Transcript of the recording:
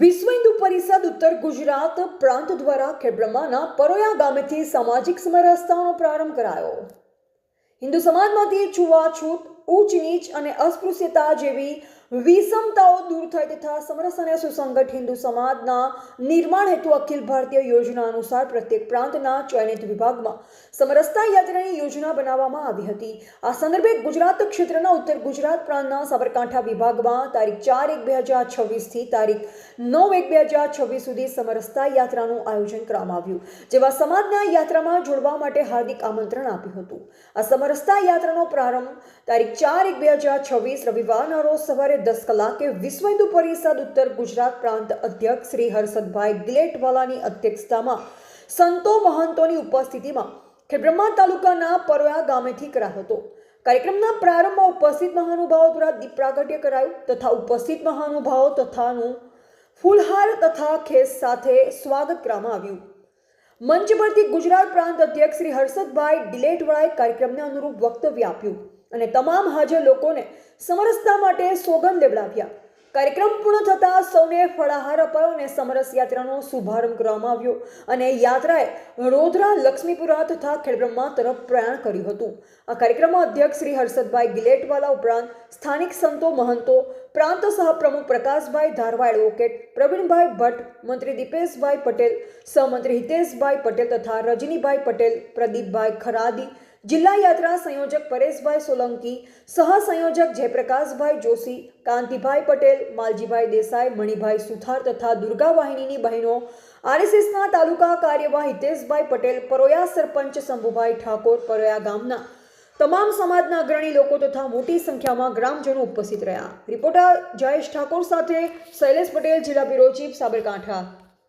વિશ્વ હિન્દુ પરિષદ ઉત્તર ગુજરાત પ્રાંત દ્વારા ખેડબ્રહ્માના પરોયા ગામેથી સામાજિક સમરસતાનો પ્રારંભ કરાયો. હિન્દુ સમાજમાંથી છૂવાછૂત, ઊંચ નીચ અને અસ્પૃશ્યતા જેવી વિષમતાઓ દૂર થાય તથા સમરસ અને સુસંગત હિન્દુ સમાજના નિર્માણ હેતુ અખિલ ભારતીય યોજના અનુસાર પ્રત્યેક પ્રાંતના ચયનિત વિભાગમાં સમરસતા યાત્રાની યોજના બનાવવામાં આવી હતી. આ સંદર્ભે ગુજરાત ક્ષેત્રના ઉત્તર ગુજરાત પ્રાંતના સાબરકાંઠા વિભાગમાં તારીખ ચાર એક બે હજાર છવ્વીસથી તારીખ નવ એક બે હજાર છવ્વીસ સુધી સમરસતા યાત્રાનું આયોજન કરવામાં આવ્યું જેવા સમાજના યાત્રામાં જોડવા માટે હાર્દિક આમંત્રણ આપ્યું હતું. આ સમરસતા યાત્રાનો પ્રારંભ તારીખ ચાર એક બે હજાર છવ્વીસ રવિવારના રોજ સવારે દસ કલાકે વિશ્વ હિન્દુ પરિષદ ઉત્તર ગુજરાત પ્રાંત અધ્યક્ષ શ્રી હર્ષદભાઈ ગિલેટવાલાની અધ્યક્ષતામાં સંતો મહંતોની ઉપસ્થિતિમાં ખેબ્રહ્મા તાલુકાના પરોયા ગામેથી કરાયો હતો. કાર્યક્રમના પ્રારંભમાં ઉપસ્થિત મહાનુભાવો દ્વારા દીપ પ્રાગટ્ય કરાયું તથા ઉપસ્થિત મહાનુભાવો તથાનું ફૂલહાર તથા ખેસ સાથે સ્વાગત કરવામાં આવ્યું. મંચ પરથી ગુજરાત પ્રાંત અધ્યક્ષ શ્રી હર્ષદભાઈ ડિલેટવાળાએ કાર્યક્રમને અનુરૂપ વક્તવ્ય આપ્યું અને તમામ હાજર લોકોને સમરસતા માટે સોગંદ લેવડાવ્યા. કાર્યક્રમ પૂર્ણ થતાં સૌને ફળાહાર અપાયો અને સમરસ યાત્રાનો શુભારંભ કરવામાં આવ્યો અને યાત્રાએ રોધરા લક્ષ્મીપુરા તથા ખેડબ્રહ્મા તરફ પ્રયાણ કર્યું હતું. આ કાર્યક્રમમાં અધ્યક્ષ શ્રી હર્ષદભાઈ ગિલેટવાલા ઉપરાંત સ્થાનિક સંતો મહંતો, પ્રાંત સહપ્રમુખ પ્રકાશભાઈ ધારવા એડવોકેટ પ્રવીણભાઈ ભટ્ટ, મંત્રી દીપેશભાઈ પટેલ સહમંત્રી હિતેશભાઈ પટેલ તથા રજનીભાઈ પટેલ, પ્રદીપભાઈ ખરાદી જિલ્લા યાત્રા સંયોજક પરેશભાઈ સોલંકી સહસંયોજક જયપ્રકાશભાઈ જોશી, કાંતિભાઈ પટેલ, માલજીભાઈ દેસાઈ, મણિભાઈ સુથાર તથા દુર્ગા વાહિનીની બહેનો, આરએસએસના તાલુકા કાર્યવાહ હિતેશભાઈ પટેલ, પરોયા સરપંચ શંભુભાઈ ઠાકોર, પરોયા ગામના તમામ સમાજના અગ્રણી લોકો તથા મોટી સંખ્યામાં ગ્રામજનો ઉપસ્થિત રહ્યા. રિપોર્ટર જયેશ ઠાકોર સાથે શૈલેષ પટેલ, જિલ્લા બ્યુરો ચીફ સાબરકાંઠા.